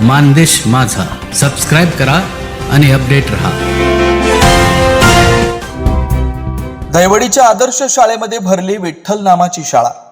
मानदेश माझा. सबस्क्राईब करा आणि अपडेट रहा. दैवडीच्या आदर्श शाळेमध्ये भरली विठ्ठल नामाची शाळा.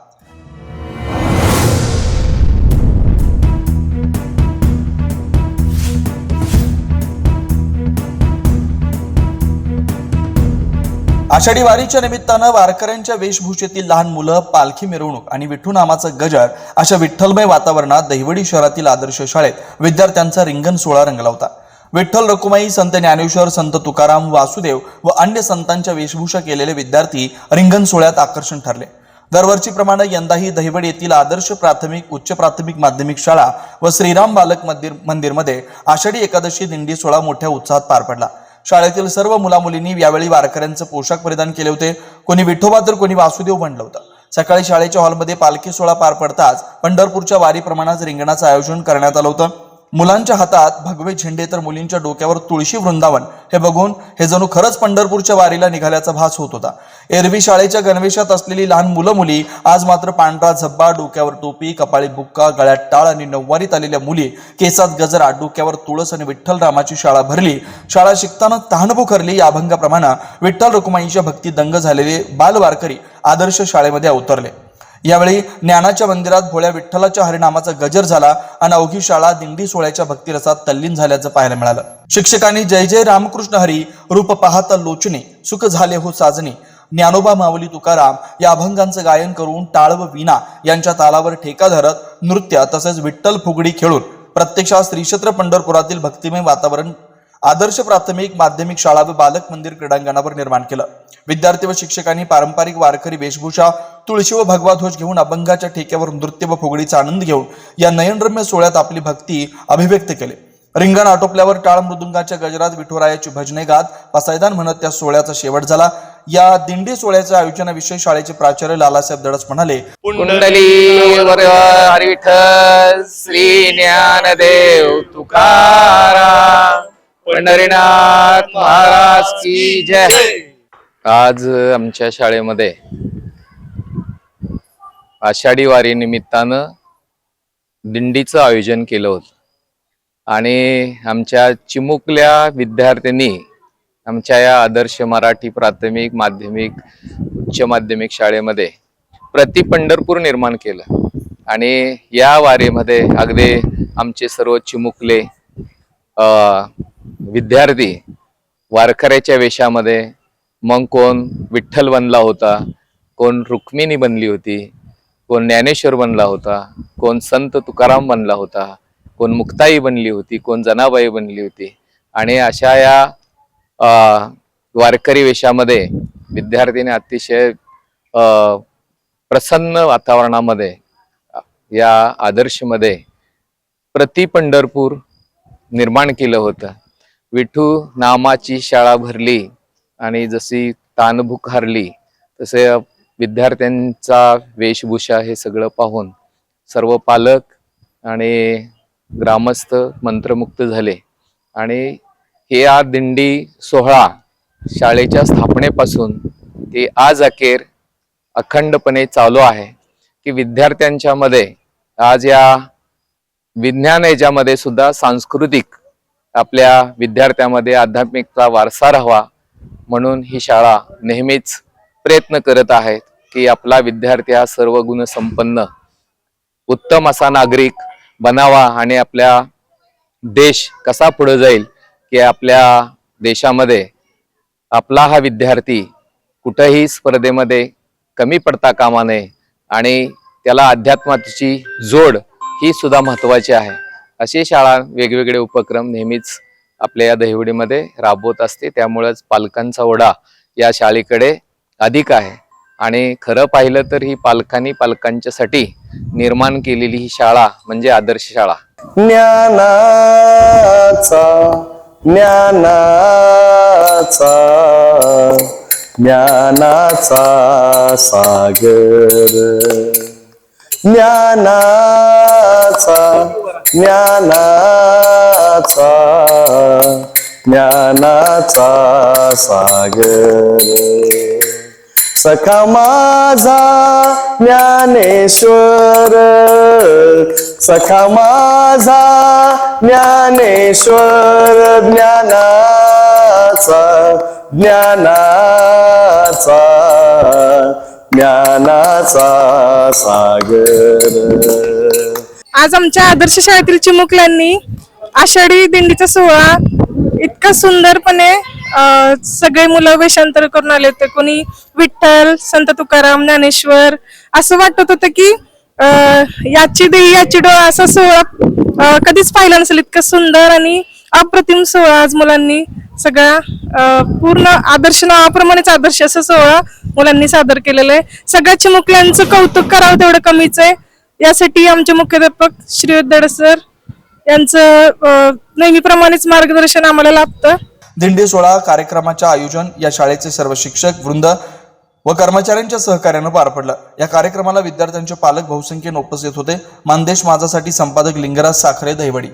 आषाढी वारीच्या निमित्तानं वारकऱ्यांच्या वेशभूषेतील लहान मुलं पालखी मिरवणूक आणि विठ्ठू नामाचं गजर अशा विठ्ठलमय वातावरणात दहिवडी शहरातील आदर्श शाळेत विद्यार्थ्यांचा रिंगण सोहळा रंगला होता. विठ्ठल रकुमाई संत ज्ञानेश्वर संत तुकाराम वासुदेव व अन्य संतांच्या वेशभूषा केलेले विद्यार्थी रिंगण सोहळ्यात आकर्षण ठरले. दरवर्षीप्रमाणे यंदाही दहिवड येथील आदर्श प्राथमिक उच्च प्राथमिक माध्यमिक शाळा व श्रीराम बालक मंदिर मंदिरमध्ये आषाढी एकादशी दिंडी सोहळा मोठ्या उत्साहात पार पडला. शाळेतील सर्व मुलामुलींनी यावेळी वारकऱ्यांचं पोशाख परिधान केले होते. कोणी विठोबा तर कोणी वासुदेव म्हणलं होतं. सकाळी शाळेच्या हॉलमध्ये पालखी सोहळा पार पडताच पंढरपूरच्या वारीप्रमाणात रिंगणाचं आयोजन करण्यात आलं होतं. मुलांच्या हातात भगवे झेंडे तर मुलींच्या डोक्यावर तुळशी वृंदावन. हे बघून हे जणू खरंच पंढरपूरच्या वारीला निघाल्याचा भास होत होता. एरवी शाळेच्या गणवेशात असलेली लहान मुलं मुली आज मात्र पांढरा झब्बा डोक्यावर टोपी कपाळी बुक्का गळ्यात टाळ आणि नऊवारीत आलेल्या मुली केसात गजरा डोक्यावर तुळस आणि विठ्ठल रामाची शाळा भरली. शाळा शिकताना तहानभू करली या अभंगाप्रमाणे विठ्ठल रुक्माईच्या भक्ती दंग झालेले बालवारकरी आदर्श शाळेमध्ये अवतरले यावेळी ज्ञानाच्या मंदिरात भोळ्या विठ्ठलाच्या हरिनामाचा गजर झाला आणि अवघी शाळा दिंडी सोहळ्याच्या भक्तिरसात तल्लीन झाल्याचं पाहायला मिळालं. शिक्षकांनी जय जय रामकृष्ण हरी रूप पाहता लोचने सुख झाले हो साजने. ज्ञानोबा माऊली तुकाराम या अभंगांचं गायन करून टाळ व वीणा यांच्या तालावर ठेका धरत नृत्य तसेच विठ्ठल फुगडी खेळून प्रत्यक्षात श्रीक्षेत्र पंढरपुरातील भक्तिमय वातावरण आदर्श प्राथमिक माध्यमिक शाळा व बालक मंदिर क्रीडांगणावर निर्माण केलं. विद्यार्थी व शिक्षकांनी पारंपरिक वारकरी वेशभूषा तुळशी व भगवा ध्वज घेऊन अभंगाच्या ठेक्यावर नृत्य व फुगडीचा आनंद घेऊन या नयनरम्य सोहळ्यात आपली भक्ती अभिव्यक्त केली. रिंगण आटोपल्यावर टाळ मृदुंगाच्या गजरात विठोरायाची भजने गात पसायदान म्हणत त्या सोहळ्याचा शेवट झाला. या दिंडी सोहळ्याच्या आयोजनाविषयी शाळेचे प्राचार्य लालासाहेब दडस म्हणाले कुंडली श्री ज्ञानदेव तुकारा पंढरीनाथ महाराज की जय. आज आमच्या शाळेमध्ये आषाढी वारी निमित्तानं दिंडीचं आयोजन केलं होतं. आणि आमच्या चिमुकल्या विद्यार्थ्यांनी आमच्या या आदर्श मराठी प्राथमिक माध्यमिक उच्च माध्यमिक शाळेमध्ये प्रति पंढरपूर निर्माण केलं. आणि या वारीमध्ये अगदी आमचे सर्व चिमुकले विद्यार्थी वारकऱ्याच्या वेशामध्ये मग कोण विठ्ठल बनला होता कोण रुक्मिणी बनली होती कोण ज्ञानेश्वर बनला होता कोण संत तुकाराम बनला होता कोण मुक्ताई बनली होती कोण जनाबाई बनली होती. आणि अशा या वारकरी वेशामध्ये विद्यार्थीने अतिशय प्रसन्न वातावरणामध्ये या आदर्शमध्ये प्रति पंढरपूर निर्माण केलं होतं. विठू नामाची शाळा भरली आणि जशी तानभूक हरली तसे विद्यार्थ्यांचा वेशभूषा हे सगळं पाहून सर्व पालक आणि ग्रामस्थ मंत्रमुक्त झाले. आणि हे हा दिंडी सोहळा शाळेच्या स्थापनेपासून ते आज अखेर अखंडपणे चालू आहे की विद्यार्थ्यांच्यामध्ये आज या विज्ञान याच्यामध्ये सुद्धा सांस्कृतिक आपल्या विद्यार्थ्यामध्ये आध्यात्मिकचा वारसा राहावा म्हणून ही शाळा नेहमीच प्रयत्न करत आहेत की आपला विद्यार्थी हा सर्व गुण संपन्न उत्तम असा नागरिक बनावा आणि आपल्या देश कसा पुढे जाईल की आपल्या देशामध्ये आपला हा विद्यार्थी कुठंही स्पर्धेमध्ये कमी पडता कामा नये आणि त्याला अध्यात्माची जोड ही सुद्धा महत्वाची आहे. अशी शाळा वेगवेगळे उपक्रम नेहमीच आपल्या या दहिवडीमध्ये राबवत असते. त्यामुळेच पालकांचा ओढा या शाळेकडे अधिक आहे. आणि खरं पाहिलं तर ही पालकांनी पालकांच्यासाठी निर्माण केलेली ही शाळा म्हणजे आदर्श शाळा. ज्ञानाचा ज्ञानाचा ज्ञानाचा सागर. ज्ञानाचा ज्ञानाचा ज्ञानाचा सागर. सखा माझा ज्ञानेश्वर. सखा माझा ज्ञानेश्वर. ज्ञानाचा ज्ञानाचा ज्ञानाचा सागर. आज आमच्या आदर्श शाळेतील चिमुकल्यांनी आषाढी दिंडीचा सोहळा इतका सुंदरपणे सगळे मुलं वेषांतर करून आले होते. कोणी विठ्ठल संत तुकाराम ज्ञानेश्वर असं वाटत होतं की याची देही याची डोळा असा सोहळा कधीच पाहिला नसेल. इतकं सुंदर आणि अप्रतिम सोहळा आज मुलांनी सगळा पूर्ण आदर्श नावाप्रमाणेच आदर्श असा सोहळा मुलांनी सादर केलेला आहे. सगळ्या चिमुकल्यांचं कौतुक करावं तेवढं कमीच आहे. यासाठी आमचे मुख्याध्यापक श्री दड सर यांचं नेहमीप्रमाणेच मार्गदर्शन आम्हाला लाभतं. दिंडी सोहळा कार्यक्रमाच्या आयोजन या शाळेचे सर्व शिक्षक वृंद व कर्मचाऱ्यांच्या सहकार्यानं पार पडलं. या कार्यक्रमाला विद्यार्थ्यांचे पालक बहुसंख्येने उपस्थित होते. मानदेश माझासाठी संपादक लिंगराज साखरे दहिवडी.